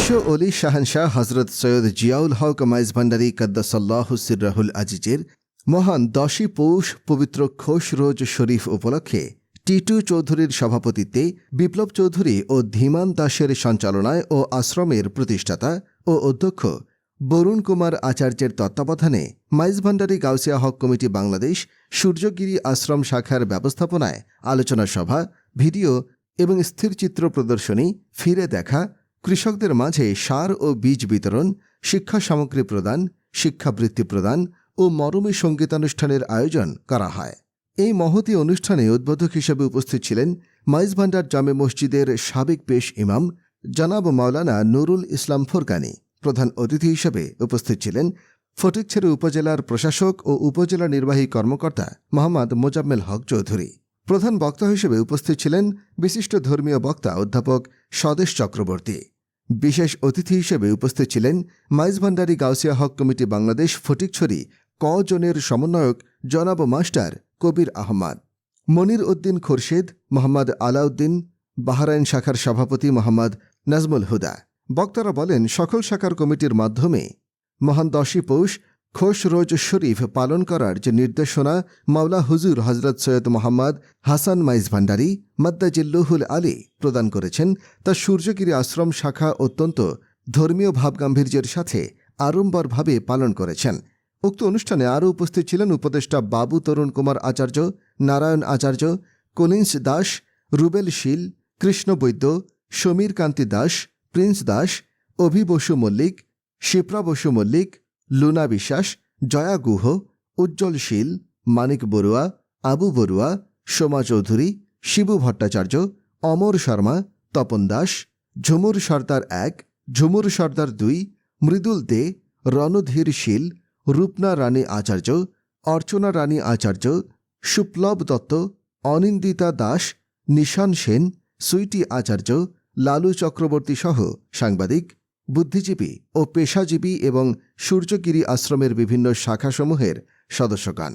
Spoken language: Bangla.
বিশ্ব অলি শাহানশাহ হজরত সৈয়দ জিয়াউল হক মাইজ ভান্ডারী কদ্দাসাল্লাহ সিররাহুল আজিজের মহান দশই পৌষ পবিত্র খোশ রোজ শরীফ উপলক্ষে টিটু চৌধুরীর সভাপতিত্বে বিপ্লব চৌধুরী ও ধীমান দাসের সঞ্চালনায় ও আশ্রমের প্রতিষ্ঠাতা ও অধ্যক্ষ বরুণ কুমার আচার্যের তত্ত্বাবধানে মাইজ ভান্ডারী গাউসিয়া হক কমিটি বাংলাদেশ সূর্যগিরি আশ্রম শাখার ব্যবস্থাপনায় আলোচনা সভা, ভিডিও এবং স্থিরচিত্র প্রদর্শনী, ফিরে দেখা কৃষকদের মাঝে সার ও বীজ বিতরণ, শিক্ষা সামগ্রী প্রদান, শিক্ষাবৃত্তি প্রদান ও মরমী সঙ্গীতানুষ্ঠানের আয়োজন করা হয়। এই মহতি অনুষ্ঠানে উদ্বোধক হিসেবে উপস্থিত ছিলেন মাইজ ভান্ডার জামে মসজিদের সাবেক পেশ ইমাম জনাব মাওলানা নুরুল ইসলাম ফোরকানি প্রধান অতিথি হিসেবে উপস্থিত ছিলেন ফটিকছড়ি উপজেলার প্রশাসক ও উপজেলা নির্বাহী কর্মকর্তা মোহাম্মদ মোজাম্মেল হক চৌধুরী। প্রধান বক্তা হিসেবে উপস্থিত ছিলেন বিশিষ্ট ধর্মীয় বক্তা অধ্যাপক স্বদেশ চক্রবর্তী। বিশেষ অতিথি হিসেবে উপস্থিত ছিলেন মাইজ ভান্ডারী গাউসিয়া হক কমিটি বাংলাদেশ ফটিকছড়ি ক জনের সমন্বয়ক জনাব মাস্টার কবির আহমদ, মনির উদ্দিন খোরশেদ, মোহাম্মদ আলাউদ্দিন, বাহারাইন শাখার সভাপতি মোহাম্মদ নাজমুল হুদা। বক্তারা বলেন, সকল শাখার কমিটির মাধ্যমে মহান দশী পৌষ খোশ রোজ শরীফ পালন করার যে নির্দেশনা মাওলা হুজুর হজরত সৈয়দ মোহাম্মদ হাসান মাইজ ভান্ডারী মাদ্দাজিল্লুহুল আলী প্রদান করেছেন, তা সূর্যগিরি আশ্রম শাখা অত্যন্ত ধর্মীয় ভাবগাম্ভীর্যের সাথে আড়ম্বরভাবে পালন করেছেন। উক্ত অনুষ্ঠানে আরও উপস্থিত ছিলেন উপদেষ্টা বাবু তরুণ কুমার আচার্য, নারায়ণ আচার্য কলিন্স দাস, রুবেল শীল, কৃষ্ণ বৈদ্য, সমীর কান্তি দাস, প্রিন্স দাস, অভি বসু মল্লিক, শিপ্রা বসু মল্লিক লুনা বিশ্বাস, জয়া গুহ, উজ্জ্বল শীল, মানিক বড়ুয়া, আবু বড়ুয়া, সোমা চৌধুরী, শিবু ভট্টাচার্য, অমর শর্মা, তপন দাস, ঝুমুর সর্দার এক, ঝুমুর সর্দার দুই, মৃদুল দে, রণধীর শীল, রূপনা রানী আচার্য, অর্চনা রানী আচার্য, সুপ্লব দত্ত, অনিন্দিতা দাস, নিশান সেন, সুইটি আচার্য, লালু চক্রবর্তী সহ সাংবাদিক। বুদ্ধিজীবী ও পেশাজীবী এবং সূর্যগিরি আশ্রমের বিভিন্ন শাখাসমূহের সদস্যগণ।